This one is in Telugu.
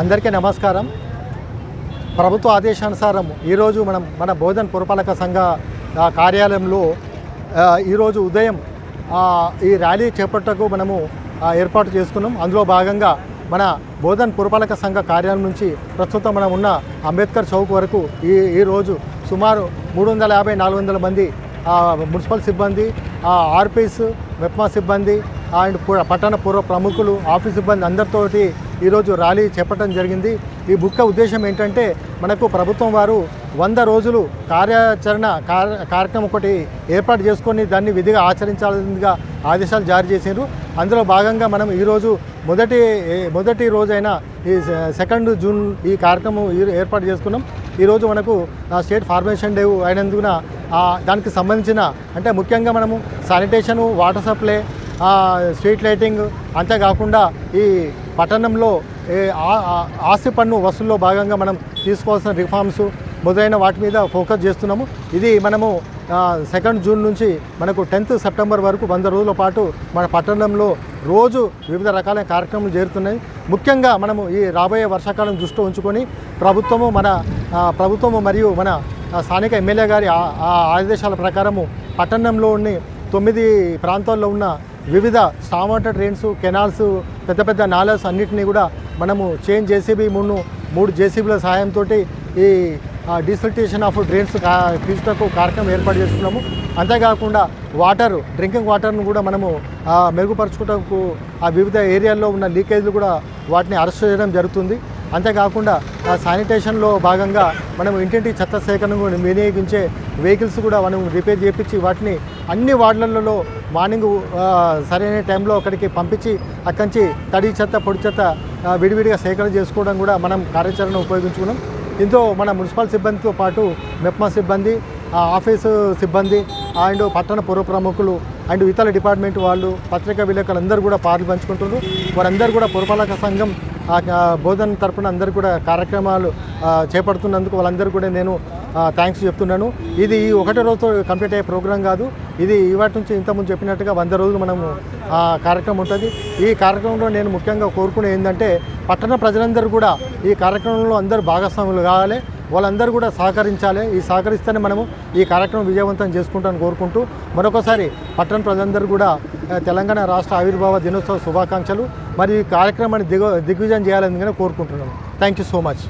అందరికీ నమస్కారం. ప్రభుత్వ ఆదేశానుసారం ఈరోజు మనం మన బోధన్ పురపాలక సంఘ కార్యాలయంలో ఈరోజు ఉదయం ఈ ర్యాలీ చేపట్టకు మనము ఏర్పాటు చేసుకున్నాం. అందులో భాగంగా మన బోధన్ పురపాలక సంఘ కార్యాలయం నుంచి ప్రస్తుతం మనం ఉన్న అంబేద్కర్ చౌక్ వరకు ఈ ఈరోజు సుమారు మూడు వందల యాభై నాలుగు వందల మంది మున్సిపల్ సిబ్బంది ఆర్పీస్ మెప్మా సిబ్బంది అండ్ పట్టణ పూర్వ ప్రముఖులు ఆఫీస్ సిబ్బంది అందరితోటి ఈరోజు ర్యాలీ చేపట్టడం జరిగింది. ఈ బుక్క ఉద్దేశం ఏంటంటే మనకు ప్రభుత్వం వారు వంద రోజులు కార్యాచరణ కార్- కార్యక్రమం ఒకటి ఏర్పాటు చేసుకొని దాన్ని విధిగా ఆచరించాల్సిందిగా ఆదేశాలు జారీ చేశారు అందులో భాగంగా మనం ఈరోజు మొదటి మొదటి రోజైన ఈ సెకండ్ జూన్ ఈ కార్యక్రమం ఈ- ఏర్పాటు చేసుకున్నాం. ఈరోజు మనకు ఆ, స్టేట్ ఫార్మేషన్ డే అయినందున దానికి సంబంధించిన అంటే ముఖ్యంగా మనము sanitation water supply street lighting అంతేకాకుండా ఈ పట్టణంలో ఏ ఆస్తి పన్ను వసూల్లో భాగంగా మనం తీసుకోవాల్సిన రిఫార్మ్స్ మొదలైన వాటి మీద ఫోకస్ చేస్తున్నాము. ఇది మనము సెకండ్ జూన్ నుంచి మనకు టెన్త్ సెప్టెంబర్ వరకు వంద రోజుల పాటు మన పట్టణంలో రోజు వివిధ రకాల కార్యక్రమాలు జరుగుతున్నాయి. ముఖ్యంగా మనము ఈ రాబోయే వర్షాకాలం దృష్టిలో ఉంచుకొని ప్రభుత్వము మన ప్రభుత్వము మరియు మన స్థానిక ఎమ్మెల్యే గారి ఆ- ఆదేశాల ప్రకారము పట్టణంలోని తొమ్మిది ప్రాంతాల్లో ఉన్న వివిధ స్టామ్ వాటర్ డ్రైన్స్ కెనాల్స్ పెద్ద పెద్ద నాలస్ అన్నిటినీ కూడా మనము చేంజ్ జేసీబీ మూడు మూడు జేసీబీల సహాయంతో ఈ డిసల్టేషన్ ఆఫ్ డ్రైన్స్ తీసుకు తీసుటకు కార్యక్రమం ఏర్పాటు చేసుకున్నాము. అంతేకాకుండా వాటర్ డ్రింకింగ్ వాటర్ను కూడా మనము ఆ, మెరుగుపరచుకోవటకు ఆ వివిధ ఏరియాల్లో ఉన్న లీకేజ్లు కూడా వాటిని అరెస్ట్ చేయడం జరుగుతుంది. అంతేకాకుండా ఆ శానిటేషన్లో భాగంగా మనం ఇంటింటి చెత్త సేకరణను వినియోగించే వెహికల్స్ కూడా మనం రిపేర్ చేయించి వాటిని అన్ని వార్డులలో మార్నింగ్ సరైన టైంలో అక్కడికి పంపించి అక్కడి నుంచి తడి చెత్త పొడి చెత్త విడివిడిగా సేకరణ చేసుకోవడం కూడా మనం కార్యాచరణ ఉపయోగించుకున్నాం. దీంతో మన మున్సిపల్ సిబ్బందితో పాటు మెప్మా సిబ్బంది ఆఫీసు సిబ్బంది అండ్ పట్టణ పూర్వ ప్రముఖులు అండ్ ఇతర డిపార్ట్మెంట్ వాళ్ళు పత్రికా విలేకరులు అందరూ కూడా పాలు పంచుకుంటున్నారు. వారందరూ కూడా పురపాలక సంఘం ఆ, బోధన తరపున అందరూ కూడా కార్యక్రమాలు చేపడుతున్నందుకు వాళ్ళందరూ కూడా నేను థ్యాంక్స్ చెప్తున్నాను. ఇది ఈ ఒకటి రోజుతో కంప్లీట్ అయ్యే ప్రోగ్రాం కాదు. ఇది ఇవాటి నుంచి ఇంతకుముందు చెప్పినట్టుగా వంద రోజులు మనము కార్యక్రమం ఉంటుంది. ఈ కార్యక్రమంలో నేను ముఖ్యంగా కోరుకునే ఏంటంటే పట్టణ ప్రజలందరూ కూడా ఈ కార్యక్రమంలో అందరూ భాగస్వాములు కావాలి. వాళ్ళందరూ కూడా సహకరించాలి. ఈ సహకరిస్తేనే మనము ఈ కార్యక్రమం విజయవంతం చేసుకుంటామని కోరుకుంటూ మరొకసారి పట్టణ ప్రజలందరూ కూడా తెలంగాణ రాష్ట్ర ఆవిర్భావ దినోత్సవ శుభాకాంక్షలు. మరియు ఈ కార్యక్రమాన్ని దిగు దిగ్విజయం చేయాలని కోరుకుంటున్నాను థ్యాంక్ యూ సో మచ్